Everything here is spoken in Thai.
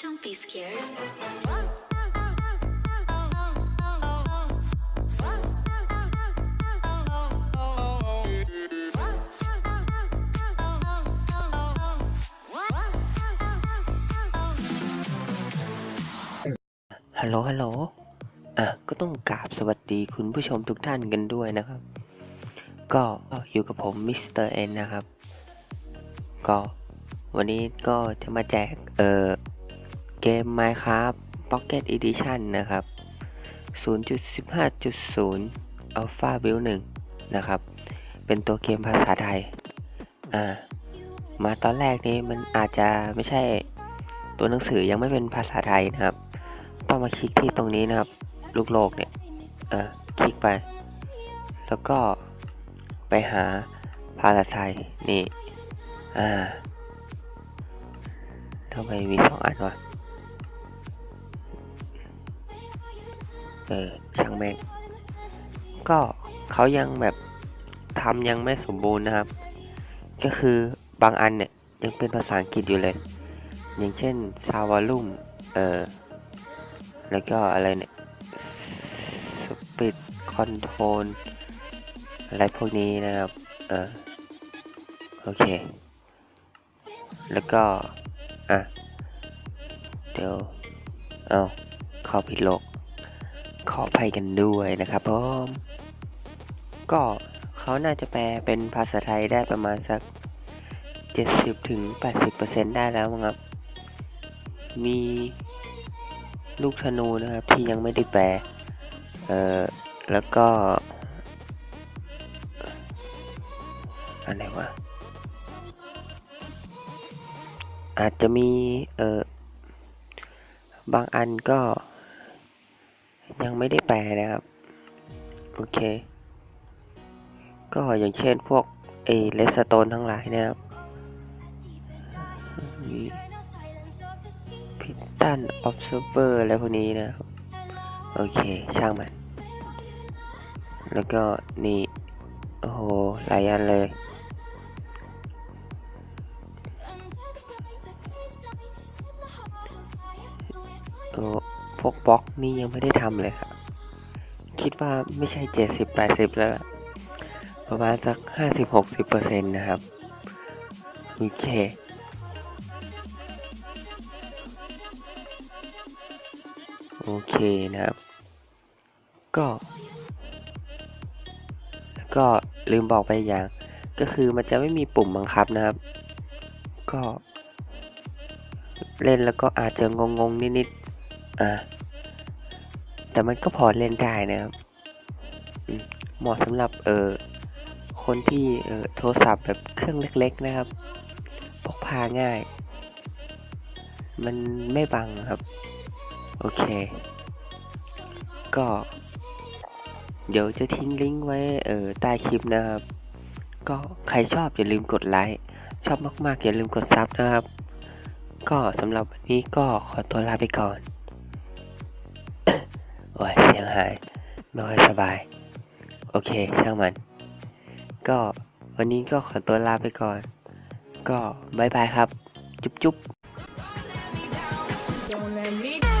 Don't be scared. ฮัลโหลฮัลโหลอะ ก็ต้องกราบสวัสดีคุณผู้ชมทุกท่านกันด้วยนะครับ ก็อยู่กับผมมิสเตอร์เอ็นนะครับ ก็วันนี้ก็จะมาแจก เอ่อ เกม Minecraft Pocket Edition นะครับ 0.15.0 Alpha Build 1 นะครับ เป็นตัวเกมภาษาไทย อ่า มาตอนแรกนี้มันอาจจะไม่ใช่ตัวหนังสือยังไม่เป็นภาษาไทยนะครับ ต้องมาคลิกที่ตรงนี้นะครับ ลูกโลกเนี่ย อ่า คลิกไป แล้วก็ไปหาภาษาไทย นี่ อ่าทำไมมีสองอันวะ เออช่างแม่งก็เขายังแบบทำยังไม่สมบูรณ์นะครับ ก็คือบางอันเนี่ยยังเป็นภาษาอังกฤษอยู่เลย อย่างเช่นซาวาลุ่มเออแล้วก็อะไรเนี่ยสปิดคอนโทรลอะไรพวกนี้นะครับเออโอเค แล้วก็ อะ เดี๋ยว เอาเข้าผิดโลก ขออภัยกันด้วยนะครับผมก็เขาน่าจะแปลเป็นภาษาไทยได้ประมาณสัก 70ถึง80%ได้แล้วครับ มีลูกธนูนะครับที่ยังไม่ได้แปลเอ่อแล้วก็อะไรวะอาจจะมีเอ่อบางอันก็ ยังไม่ได้แปลนะครับ โอเค ก็อย่างเช่นพวกเอเลสโตนทั้งหลายนะครับมีพิตันออฟเซอร์เ r อะไรพวกนี้นะครับ โอเค ช่างมัน แล้วก็นี่ โอ้โห หลายอันเลยโอ้ พวกบล็อกนี่ยังไม่ได้ทำเลยครับ คิดว่าไม่ใช่เจ็ดสิบแปดสิบแล้วล่ะประมาณสักห้าสิบหกสิบเปอร์เซ็นต์นะครับ โอเคโอเคนะครับ ก็ ก็ลืมบอกไปอย่าง ก็คือมันจะไม่มีปุ่มบังคับนะครับ ก็ เล่นแล้วก็อาจจะงงๆนิดๆ อ่าแต่มันก็พอเล่นได้นะครับเหมาะสำหรับเออคนที่เออโทรศัพท์แบบเครื่องเล็ก ๆ นะครับ พกพาง่าย มันไม่บังครับ โอเค ก็ เดี๋ยวจะทิ้งลิงก์ไว้เออใต้คลิปนะครับ ก็ใครชอบอย่าลืมกดไลค์ชอบมากๆอย่าลืมกดซับนะครับ ก็สำหรับวันนี้ก็ขอตัวลาไปก่อน โอ้ยเสียงหายไม่ค่อยสบาย โอเคช่างมัน ก็วันนี้ก็ขอตัวลาไปก่อน ก็บายบายครับ จุ๊บจุ๊บ Don't let me down.